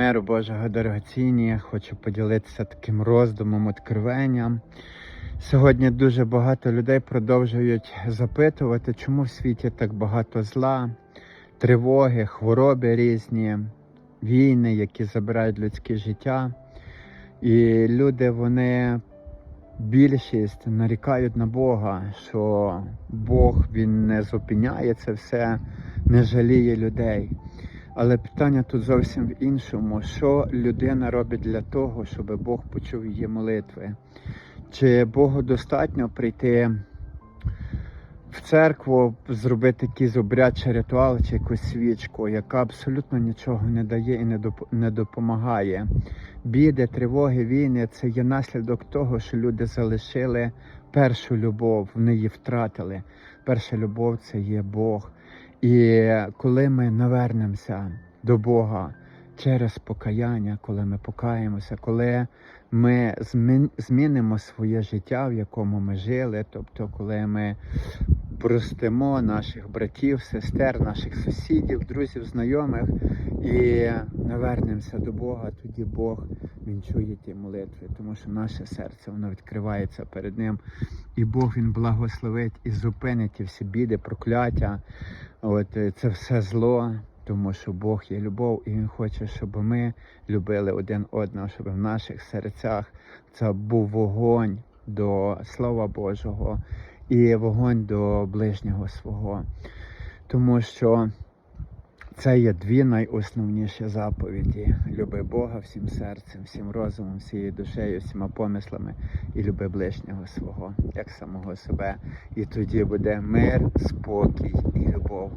Миру Божого дорогоцінні, хочу поділитися таким роздумом, откровенням. Сьогодні дуже багато людей продовжують запитувати, чому в світі так багато зла, тривоги, хвороби різні, війни, які забирають людське життя. І люди, вони більшість нарікають на Бога, що Бог він не зупиняє це все, не жаліє людей. Але питання тут зовсім в іншому: що людина робить для того, щоб Бог почув її молитви? Чи Богу достатньо прийти в церкву, зробити якийсь обряд чи ритуал, чи якусь свічку, яка абсолютно нічого не дає і не допомагає? Біди, тривоги, війни це є наслідок того, що люди залишили першу любов, вони її втратили. Перша любов це є Бог. І коли ми навернемося до Бога через покаяння, коли ми покаємося, коли ми змін- змінимо своє життя, в якому ми жили, тобто коли ми простимо наших братів, сестер, наших сусідів, друзів, знайомих і навернемося до Бога, тоді Бог він чує ті молитви, тому що наше серце воно відкривається перед Ним, і Бог він благословить і зупинить ті всі біди, прокляття. От е, це все зло, тому що Бог є любов, і Він хоче, щоб ми любили один одного, щоб в наших серцях це був вогонь до Слова Божого і вогонь до ближнього свого. Тому що це є дві найосновніші заповіді: люби Бога всім серцем, всім розумом, всією душею, всіма помислами і люби ближнього свого, як самого себе. І тоді буде мир, спокій і любов.